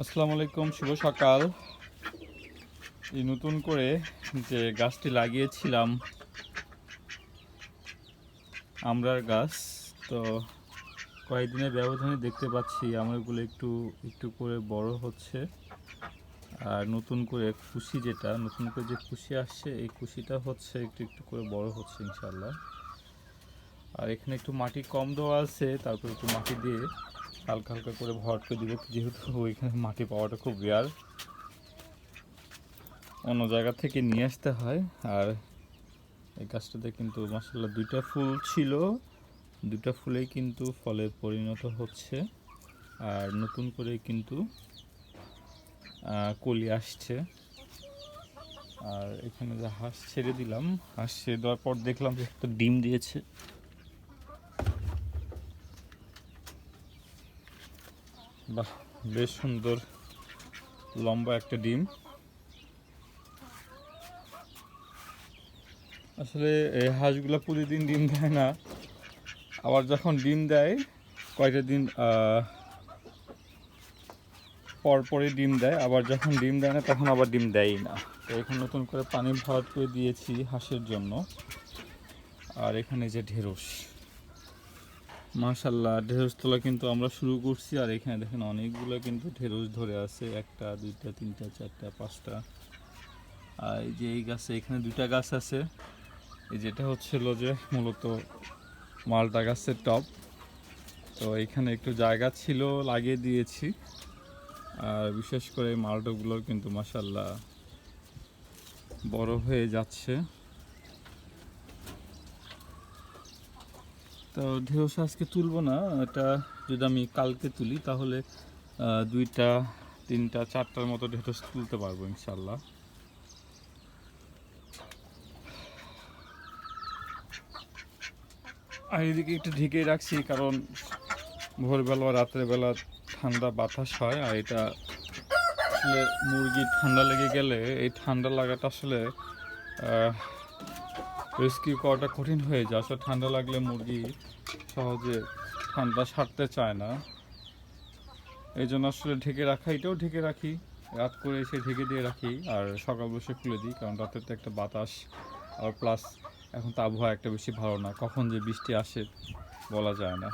আসসালামু আলাইকুম, শুভ সকাল। এই নতুন করে যে গাছটি লাগিয়েছিলাম, আমরার গাছ, তো কয়েকদিনের ব্যবধানে দেখতে পাচ্ছি আমরাগুলো একটু একটু করে বড় হচ্ছে। আর নতুন করে খুশি যেটা, নতুন করে যে খুশি আসছে, এই খুশিটা হচ্ছে একটু একটু করে বড় হচ্ছে ইনশাল্লাহ আর এখানে একটু মাটি কম দেওয়া আছে, তারপর একটু মাটি দিয়ে হালকা হালকা করে ভর করে দিব, যেহেতু ওইখানে মাটি পাওয়াটা খুব রেয়ার। অন্য জায়গা থেকে নিয়ে আসতে হয়, আর এই গাছটাতে কিন্তু মাসাল্লাহ দুইটা ফুল ছিল। দুটা ফুলেই কিন্তু ফলে পরিণত হচ্ছে, আর নতুন করে কিন্তু কলি আসছে। আর এখানে যে হাঁস ছেড়ে দিলাম, হাঁস ছেড়ে দেওয়ার পর দেখলাম যে একটা ডিম দিয়েছে। বাহ বেশ সুন্দর লম্বা একটা ডিম। আসলে এই হাঁসগুলো প্রতিদিন ডিম দেয় না। আবার যখন ডিম দেয় কয়টা দিন আহ, পর পরে ডিম দেয়। আবার যখন ডিম দেয় না তখন আবার ডিম দেয়ই না। তো এখন নতুন করে পানি ভরাট করে দিয়েছি হাঁসের জন্য। আর এখানে যে ঢেঁড়স। মাশাল্লাহ ঢেঁড়স তোলা কিন্তু আমরা শুরু করছি। আর এখানে দেখেন অনেকগুলো কিন্তু ঢেঁড়স ধরে আছে। একটা, দুইটা, তিনটা, চারটা, পাঁচটা। আর এই যে এই গাছে, এখানে দুইটা গাছ আছে। এই যেটা হচ্ছিল যে মূলত মালটা গাছের টপ। তো এখানে একটু জায়গা ছিল, লাগিয়ে দিয়েছি। আর বিশেষ করে এই মালটাগুলোর কিন্তু মাসাল্লাহ বড় হয়ে যাচ্ছে। তো ঢেউস আজকে তুলবো না, এটা যদি আমি কালকে তুলি, তাহলে দুইটা, তিনটা, চারটার মতো ঢেউস তুলতে পারব ইনশাল্লাহ আর এদিকে একটু ঢেকে রাখছি, কারণ ভোরবেলা বা রাত্রেবেলা ঠান্ডা বাতাস হয়, আর এটা মুরগি ঠান্ডা লেগে গেলে, এই ঠান্ডা লাগাটা আসলে রেস্কিউ করাটা কঠিন হয়ে যায়। আসলে ঠান্ডা লাগলে মুরগি সহজে ঠান্ডা সারতে চায় না। এই জন্য আসলে ঢেকে রাখা, এটাও ঢেকে রাখি। রাত করে এসে ঢেকে দিয়ে রাখি আর সকাল বসে খুলে দিই, কারণ রাতের তো একটা বাতাস আর প্লাস এখন তো আবহাওয়া একটা বেশি ভালো না। কখন যে বৃষ্টি আসে বলা যায় না।